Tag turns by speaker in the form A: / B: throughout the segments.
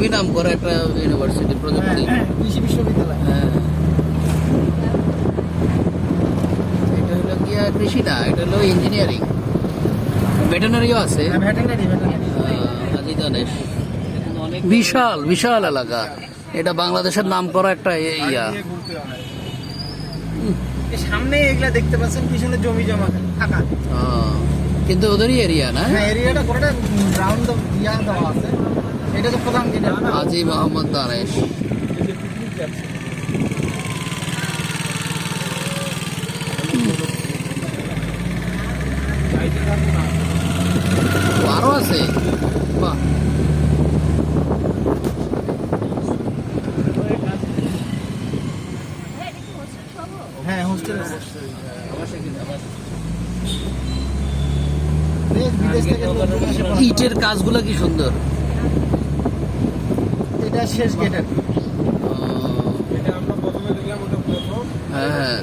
A: খুবই নাম করা একটা ইউনিভার্সিটি প্রযুক্তি।
B: হ্যাঁ, কৃষি বিশ্ববিদ্যালয়।
A: হ্যাঁ। এটা হলো কি কৃষি না এটা হলো ইঞ্জিনিয়ারিং ভেটেনারিও আছে।
B: হ্যাঁ
A: আজি। বিশাল বিশাল এলাকা। এটা বাংলাদেশের নাম করা একটা ইয়া।
B: সামনে এগুলা দেখতে পাচ্ছেন পিছনে জমি জমা থাকা
A: কিন্তু ওদেরই এরিয়া না?
B: হ্যাঁ এরিয়াটা পুরোটা রাউন্ড ইয়া দেওয়া আছে। এটা তো প্রধান যেটা
A: আজি মোহাম্মদ দানেশ আরও আছে? বাহ।
B: হ্যাঁ হোস্টেল
A: ইটের কাজগুলো কি সুন্দর।
B: এটা শেষ গেট আর
C: এটা আমরা প্রথমে দেখলাম ওটা প্রথম।
A: হ্যাঁ হ্যাঁ।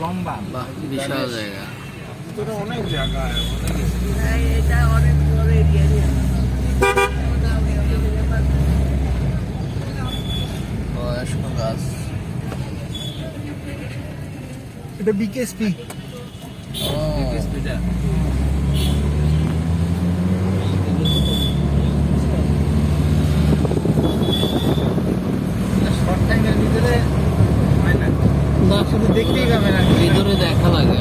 B: লম্বা।
A: বাহ বিশাল জায়গা।
C: ভিতরে অনেক জায়গা অনেক
A: বয়স্ক গাছ।
B: এটা বিকেএসপি
A: ও। দেখতেই পাবে না। ভিতরে দেখা লাগে।